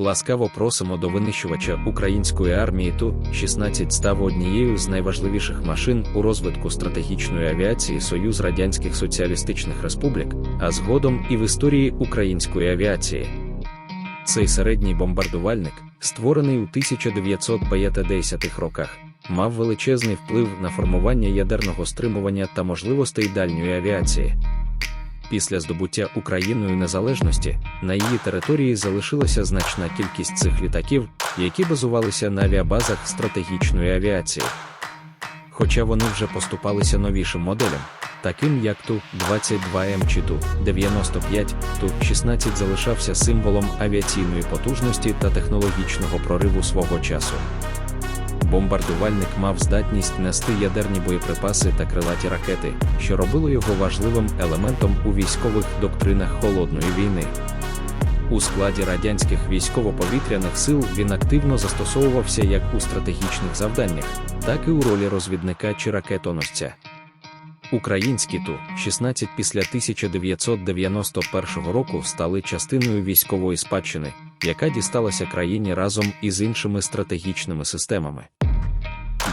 Ласкаво просимо до винищувача української армії Ту-16 став однією з найважливіших машин у розвитку стратегічної авіації Союз Радянських Соціалістичних Республік, а згодом і в історії української авіації. Цей середній бомбардувальник, створений у 1950-х роках, мав величезний вплив на формування ядерного стримування та можливостей дальньої авіації. Після здобуття Україною незалежності на її території залишилася значна кількість цих літаків, які базувалися на авіабазах стратегічної авіації. Хоча вони вже поступалися новішим моделям, таким як Ту-22М чи Ту-95, Ту-16 залишався символом авіаційної потужності та технологічного прориву свого часу. Бомбардувальник мав здатність нести ядерні боєприпаси та крилаті ракети, що робило його важливим елементом у військових доктринах холодної війни. У складі радянських військово-повітряних сил він активно застосовувався як у стратегічних завданнях, так і у ролі розвідника чи ракетоносця. Українські Ту-16 після 1991 року стали частиною військової спадщини, яка дісталася країні разом із іншими стратегічними системами.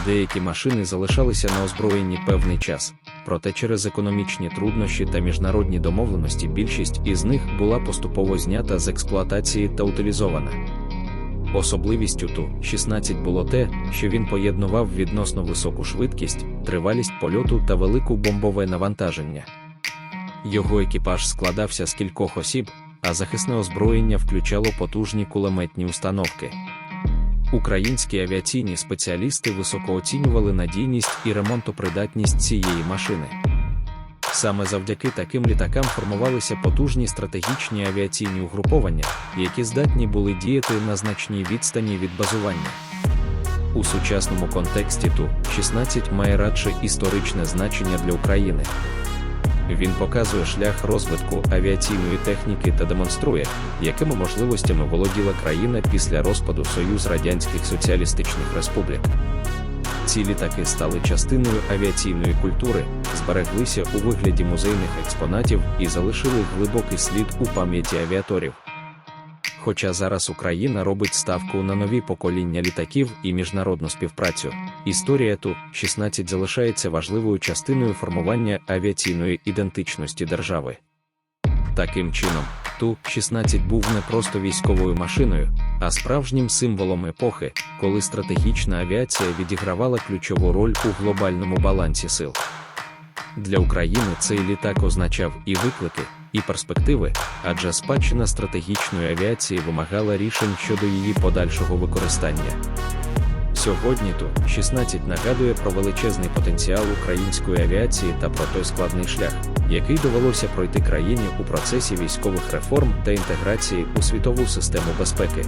Деякі машини залишалися на озброєнні певний час, проте через економічні труднощі та міжнародні домовленості більшість із них була поступово знята з експлуатації та утилізована. Особливістю Ту-16 було те, що він поєднував відносно високу швидкість, тривалість польоту та велику бомбове навантаження. Його екіпаж складався з кількох осіб, а захисне озброєння включало потужні кулеметні установки. Українські авіаційні спеціалісти високо оцінювали надійність і ремонтопридатність цієї машини. Саме завдяки таким літакам формувалися потужні стратегічні авіаційні угруповання, які здатні були діяти на значній відстані від базування. У сучасному контексті Ту-16 має радше історичне значення для України. Він показує шлях розвитку авіаційної техніки та демонструє, якими можливостями володіла країна після розпаду Союз Радянських Соціалістичних Республік. Ці літаки стали частиною авіаційної культури, збереглися у вигляді музейних експонатів і залишили глибокий слід у пам'яті авіаторів. Хоча зараз Україна робить ставку на нові покоління літаків і міжнародну співпрацю, історія Ту-16 залишається важливою частиною формування авіаційної ідентичності держави. Таким чином, Ту-16 був не просто військовою машиною, а справжнім символом епохи, коли стратегічна авіація відігравала ключову роль у глобальному балансі сил. Для України цей літак означав і виклики, і перспективи, адже спадщина стратегічної авіації вимагала рішень щодо її подальшого використання. Сьогодні Ту-16 нагадує про величезний потенціал української авіації та про той складний шлях, який довелося пройти країні у процесі військових реформ та інтеграції у світову систему безпеки.